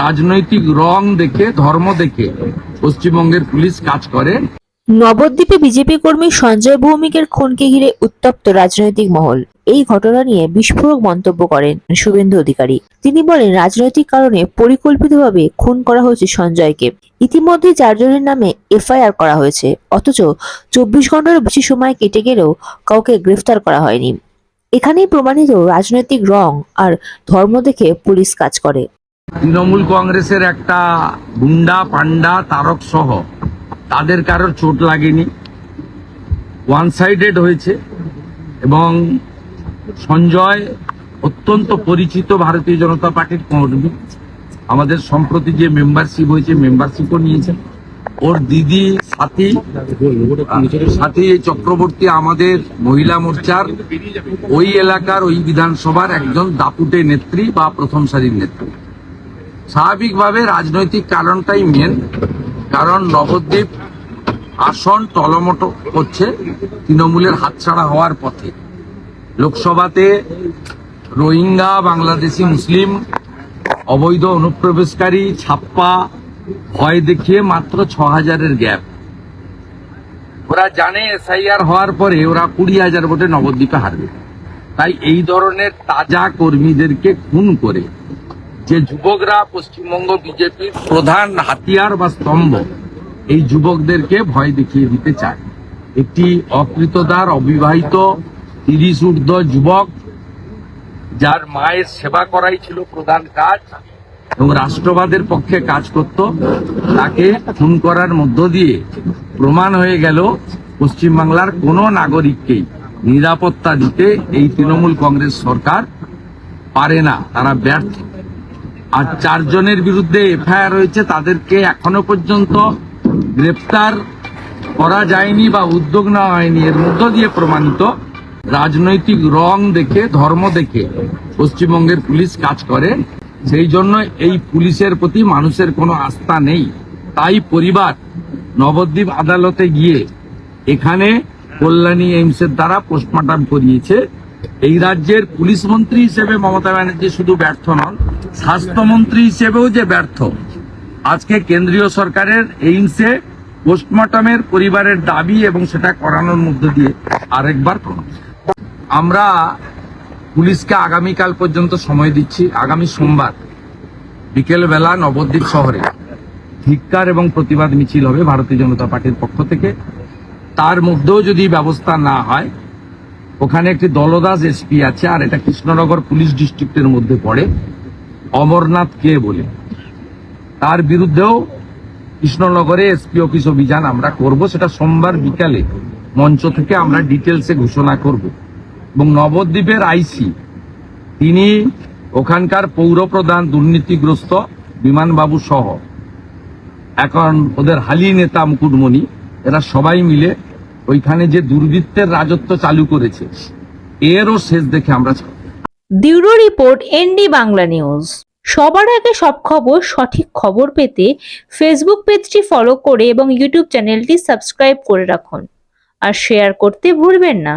রাজনৈতিক রং দেখে, ধর্ম দেখে পশ্চিমবঙ্গের পুলিশ কাজ করে। নবদ্বীপে বিজেপি কর্মী সঞ্জয় ভৌমিকের খুনকে ঘিরে উত্তপ্ত রাজনৈতিক মহল। এই ঘটনা নিয়ে বিস্ফোরক মন্তব্য করেন শুভেন্দু অধিকারী। তিনি বলেন, রাজনৈতিক কারণে পরিকল্পিতভাবে খুন করা হয়েছে সঞ্জয়কে। ইতিমধ্যে চারজনের নামে এফআইআর করা হয়েছে। অথচ চব্বিশ ঘন্টারও বেশি সময় কেটে গেলেও কাউকে গ্রেফতার করা হয়নি। এখানেই প্রমাণিত রাজনৈতিক রং আর ধর্ম দেখে পুলিশ কাজ করে। তৃণমূল কংগ্রেসের একটা গুন্ডা পান্ডা তারক সহ তাদের কারোর চোট লাগেনি। ওয়ান সাইডেড হয়েছে এবং সঞ্জয় অত্যন্ত পরিচিত ভারতীয় জনতা পার্টির কর্মী। আমাদের সম্প্রতি যে মেম্বারশিপ হয়েছে, মেম্বারশিপও নিয়েছেন। ওর দিদি, সাথী সাথী চক্রবর্তী আমাদের মহিলা মোর্চার ওই এলাকার, ওই বিধানসভার একজন দাপুটে নেত্রী বা প্রথম সারির নেত্রী। স্বাভাবিকভাবে রাজনৈতিক কারণটাই মেন কারণ নবদ্বীপ আসন টলমটো করছে তৃণমূলের হাতছাড়া হওয়ার পথে। লোকসভাতে রোহিঙ্গা, বাংলাদেশি, মুসলিম, অবৈধ অনুপ্রবেশকারী, ছাপ্পা, ভয় দেখিয়ে মাত্র ছ হাজারের গ্যাপ। ওরা জানে এসআইআর হওয়ার পরে ওরা কুড়ি হাজার ভোটে নবদ্বীপে হারবে। তাই এই ধরনের তাজা কর্মীদেরকে খুন করে যে যুবকরা পশ্চিমবঙ্গ বিজেপির প্রধান হাতিয়ার বা স্তম্ভ, এই যুবকদেরকে ভয় দেখিয়ে দিতে চায়। একটি অকৃতদার, অবিবাহিত, তিরিশ ঊর্ধ্ব যুবক, যার মায়ের সেবা করাই ছিল প্রধান কাজ এবং রাষ্ট্রবাদের পক্ষে কাজ করত, তাকে খুন করার মধ্য দিয়ে প্রমাণ হয়ে গেল পশ্চিমবাংলার কোনো নাগরিককেই নিরাপত্তা দিতে এই তৃণমূল কংগ্রেস সরকার পারে না। তারা ব্যর্থ। আর চারজনের বিরুদ্ধে এফআইআর হয়েছে তাদেরকে এখনও পর্যন্ত গ্রেপ্তার করা যায়নি বা উদ্যোগ নেওয়া হয়নি। এর মধ্য দিয়ে প্রমাণিত রাজনৈতিক রং দেখে, ধর্ম দেখে পশ্চিমবঙ্গের পুলিশ কাজ করে। সেই জন্য এই পুলিশের প্রতি মানুষের কোনো আস্থা নেই। তাই পরিবার নবদ্বীপ আদালতে গিয়ে এখানে কল্যাণী এইমসের দ্বারা পোস্টমর্টম করিয়েছে। এই রাজ্যের পুলিশ মন্ত্রী হিসেবে মমতা ব্যানার্জি শুধু ব্যর্থ নন, স্বাস্থ্যমন্ত্রী হিসেবেও যে ব্যর্থ। আজকে কেন্দ্রীয় সরকারের এইমসে পোস্টমর্টমের পরিবারের দাবি এবং সেটা করানোর মধ্য দিয়ে আরেকবার আমরা পুলিশকে আগামীকাল পর্যন্ত সময় দিচ্ছি, আগামী সোমবার, বিকেলবেলা নবদ্বীপ শহরে। ধিক্কার এবং প্রতিবাদ মিছিল হবে ভারতীয় জনতা পার্টির পক্ষ থেকে। তার মধ্যেও যদি ব্যবস্থা না হয় ওখানে একটি দলদাস এসপি আছে, আর এটা কৃষ্ণনগর পুলিশ ডিস্ট্রিক্টের মধ্যে পড়ে। অমরনাথ কে বলে। তার বিরুদ্ধেও কৃষ্ণনগরে এসপি অফিস অভিযান আমরা করব। সেটা সোমবার বিকালে মঞ্চ থেকে আমরা ডিটেলসে ঘোষণা করব। এবং নবদ্বীপের আইসি তিনি ওখানকার পৌর প্রধান, দুর্নীতিগ্রস্ত, বিমানবাবু সহ। এখন ওদের হালি নেতা মুকুটমণি, এরা সবাই মিলে ওইখানে যে দুর্বৃত্তের রাজত্ব চালু করেছে, এরও শেষ দেখে আমরা bureau report ND Bangla news. সবার আগে সব খবর, সঠিক খবর পেতে ফেসবুক পেজটি ফলো করে এবং ইউটিউব চ্যানেলটি সাবস্ক্রাইব করে রাখুন। আর শেয়ার করতে ভুলবেন না।